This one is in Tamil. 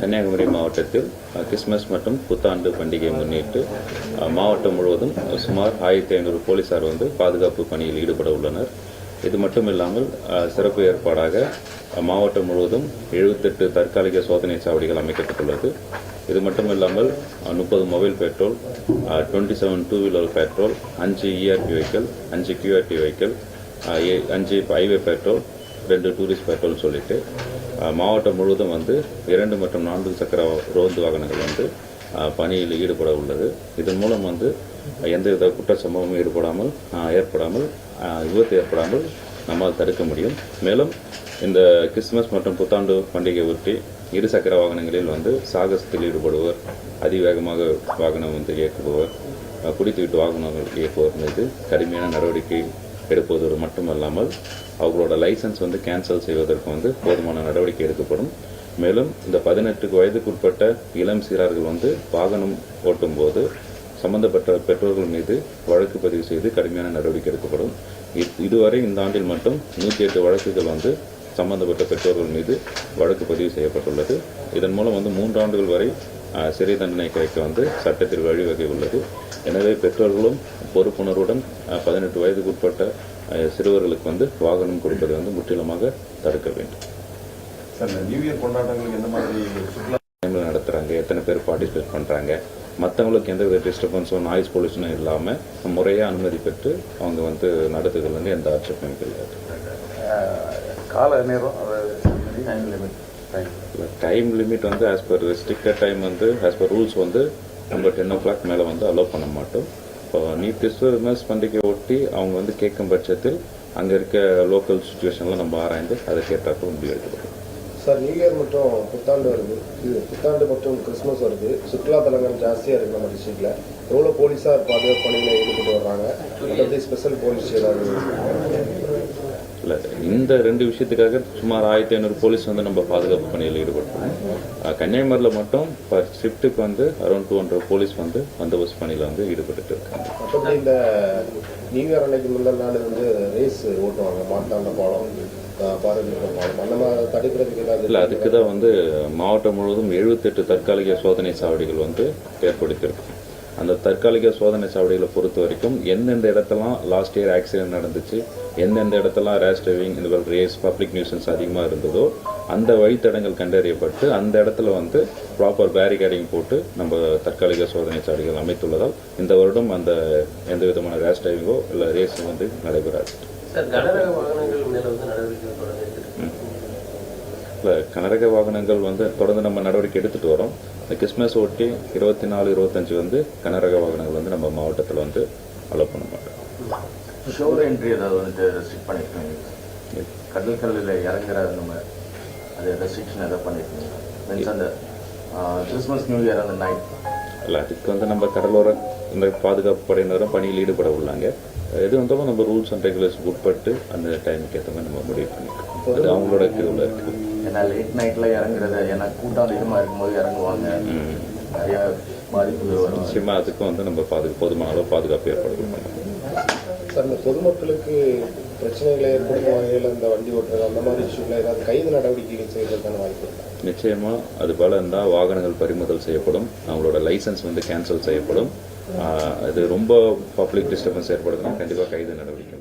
கன்னியாகுமரி மாவட்டத்தில் கிறிஸ்மஸ் மற்றும் புத்தாண்டு பண்டிகையை முன்னிட்டு மாவட்டம் முழுவதும் சுமார் ஆயிரத்தி ஐநூறு போலீசார் வந்து பாதுகாப்பு பணியில் ஈடுபட உள்ளனர். இது மட்டும் இல்லாமல் சிறப்பு ஏற்பாடாக மாவட்டம் முழுவதும் எழுபத்தெட்டு தற்காலிக சோதனை சாவடிகள் அமைக்கப்பட்டுள்ளது. இது மட்டும் இல்லாமல் முப்பது mobile patrol twenty seven two wheeler patrol அஞ்சு இஆர்பி வெஹிக்கிள் அஞ்சு கியூஆர்டி வெஹிக்கிள் அஞ்சு ஹைவே பெட்ரோல் ரெண்டு டூரிஸ்ட் பெட்ரோல் சொல்லிட்டு மாவட்டம் முழுவதும் வந்து இரண்டு மற்றும் நான்கு சக்கர ரோந்து வாகனங்கள் வந்து பணியில் ஈடுபட உள்ளது. இதன் மூலம் வந்து எந்தவித குற்ற சம்பவமும் ஈடுபடாமல் ஏற்படாமல் விபத்து ஏற்படாமல் நம்மால் தடுக்க முடியும். மேலும் இந்த கிறிஸ்துமஸ் மற்றும் புத்தாண்டு பண்டிகை ஒட்டி இரு சக்கர வாகனங்களில் வந்து சாகசத்தில் ஈடுபடுவர் அதிவேகமாக வாகனம் வந்து இயக்குபவர் குடித்துவிட்டு வாகனங்கள் இயக்குவோர் மீது கடுமையான நடவடிக்கை எடுப்பதோடு மட்டுமல்லாமல் அவர்களோட லைசன்ஸ் வந்து கேன்சல் செய்வதற்கு வந்து போதுமான நடவடிக்கை எடுக்கப்படும். மேலும் இந்த பதினெட்டுக்கு வயதுக்குட்பட்ட இளம் சீரார்கள் வந்து வாகனம் ஓட்டும்போது சம்பந்தப்பட்ட பெற்றோர்கள் மீது வழக்கு பதிவு செய்து கடுமையான நடவடிக்கை எடுக்கப்படும். இதுவரை இந்த ஆண்டில் மட்டும் நூற்றி எட்டு வழக்குகள் வந்து சம்பந்தப்பட்ட பெற்றோர்கள் மீது வழக்கு பதிவு செய்யப்பட்டுள்ளது. இதன் மூலம் வந்து மூன்று ஆண்டுகள் வரை சிறை தண்டனை கிடைக்க வந்து சட்டத்தில் வழிவகை உள்ளது. எனவே பெற்றோர்களும் பொறுப்புணர்வுடன் பதினெட்டு வயதுக்குட்பட்ட சிறுவர்களுக்கு வந்து வாகனம் கொடுப்பதை வந்து முற்றிலுமாக தடுக்க வேண்டும். நியூ இயர் கொண்டாட்டங்களுக்கு எந்த மாதிரி சுற்றுலா நடத்துகிறாங்க எத்தனை பேர் பார்ட்டிசிபேட் பண்ணுறாங்க மற்றவங்களுக்கு எந்த வித டிஸ்டர்பன்ஸும் நாய்ஸ் பொல்யூஷனும் இல்லாமல் முறையாக அனுமதி பெற்று அவங்க வந்து நடத்துதல் வந்து எந்த ஆட்சேபமும் கிடையாது. கால நேரம் அதாவது டைம் லிமிட் டைம் லிமிட் வந்து ஆஸ் பர் ரெஸ்ட்ரிக்டட் டைம் வந்து ஆஸ் பர் ரூல்ஸ் வந்து நம்ம டென் ஓ கிளாக் மேலே வந்து அலோவ் பண்ண மாட்டோம். இப்போ நீ விமர்ஸ் பண்டிகை ஒட்டி அவங்க வந்து கேட்கும் பட்சத்தில் அங்கே இருக்க லோக்கல் சுச்சுவேஷன்லாம் நம்ம ஆராய்ந்து அதை கேட்டாக்கும் முடிவு எடுத்துக்கணும். சார் நியூ இயர் மற்றும் புத்தாண்டு வருது. இது புத்தாண்டு மற்றும் கிறிஸ்மஸ் வருது. சுற்றுலா தலங்கள் ஜாஸ்தியாக இருக்கு நம்ம டிஸ்ட்ரிக்ட்ல எவ்வளோ போலீஸார் பாதுகாப்பு பணியில் ஈடுபட்டு வர்றாங்க. மற்றபடி ஸ்பெஷல் போலீஸ் ஏதாவது இல்லை இந்த ரெண்டு விஷயத்துக்காக சுமார் ஆயிரத்தி ஐநூறு போலீஸ் வந்து நம்ம பாதுகாப்பு பணியில் அஹ், கன்னியாகுமரியில் மட்டும் பர் ஷிஃப்ட்டுக்கு வந்து அரௌண்ட் டூ ஹண்ட்ரட் போலீஸ் வந்து பந்தோபஸ்த் பணியில் வந்து ஈடுபட்டு இருக்காங்க. மற்றபடி இந்த டிவிஆர் அன்னைக்கு முந்தின நாள் வந்து ரேஸ் ஓட்டுவாங்க. மாட்டாண்ட பாலம் அந்த இல்லை அதுக்கு தான் வந்து மாவட்டம் முழுவதும் எழுபத்தெட்டு தற்காலிக சோதனை சாவடிகள் வந்து ஏற்படுத்தியிருக்கோம். அந்த தற்காலிக சோதனை சாவடிகளை பொறுத்த வரைக்கும் எந்தெந்த இடத்தெல்லாம் லாஸ்ட் இயர் ஆக்சிடென்ட் நடந்துச்சு எந்தெந்த இடத்தெல்லாம் ரேஷ் டிரைவிங் இந்த ரேஸ் பப்ளிக் நியூசன்ஸ் அதிகமாக இருந்ததோ அந்த வழித்தடங்கள் கண்டறியப்பட்டு அந்த இடத்துல வந்து ப்ராப்பர் பேரிகேடிங் போட்டு நம்ம தற்காலிக சோதனை சாவடிகள் அமைத்துள்ளதால் இந்த வருடம் அந்த எந்த விதமான ரேஷ் டிரைவிங்கோ இல்லை ரேஸும் வந்து நடைபெறாது. சார் கனரக வாகனங்கள் மேல வந்து நடவடிக்கை தொடர்ந்து எடுத்துட்டு இல்லை கனரக வாகனங்கள் வந்து தொடர்ந்து நம்ம நடவடிக்கை எடுத்துட்டு வரோம். இந்த கிறிஸ்மஸ் ஒட்டி இருபத்தி நாலு இருபத்தஞ்சு வந்து கனரக வாகனங்கள் வந்து நம்ம மாவட்டத்தில் வந்து அலோவ் பண்ண மாட்டோம். ஷோர் என்ட்ரி ஏதாவது வந்துட்டு ரெஸ்ட்ரிக்ட் பண்ணியிருக்காங்க கடல் கல்லில் இறங்குற அந்த மாதிரி அது ரெஸ்ட்ரிக்ஷன் எதாவது பண்ணியிருக்கீங்க மீன்ஸ் அந்த கிறிஸ்மஸ் நியூ இயர் அந்த நைட் இல்லை அதுக்கு வந்து நம்ம கடலோர இந்த பாதுகாப்பு படையினரும் பணியில் ஈடுபட உள்ளாங்க. எது வந்தாலும் நம்ம ரூல்ஸ் அண்ட் ரெகுலேஷன் உட்பட்டு அந்த டைமுக்கு ஏற்ற மாதிரி நம்ம முடிவு பண்ணிக்கலாம். அது அவங்களோட இதுவில் இருக்குது ஏன்னா லேட் நைட்ல இறங்குறது ஏன்னா கூட்டம் அதிகமாக இருக்கும்போது இறங்குவாங்க. நிறைய பாதிப்புகள் வரும். நிச்சயமாக அதுக்கும் வந்து நம்ம பாது போதுமான அளவு பாதுகாப்பு ஏற்பாடு பண்ணணும் சார் இந்த பொதுமக்களுக்கு பிரச்சனைகளை ஏற்படுத்தும் வகையில் இந்த வண்டி ஓட்டுறது அந்த மாதிரி விஷயங்கள ஏதாவது கைது நடவடிக்கைகள் செய்வதற்கான வாய்ப்பு நிச்சயமாக நிச்சயமா. அது போல இருந்தால் வாகனங்கள் பறிமுதல் செய்யப்படும். அவங்களோட லைசன்ஸ் வந்து கேன்சல் செய்யப்படும். இது அது ரொம்ப பப்ளிக் டிஸ்டர்பன்ஸ் ஏற்படுத்தினா கண்டிப்பாக கைது நடவடிக்கை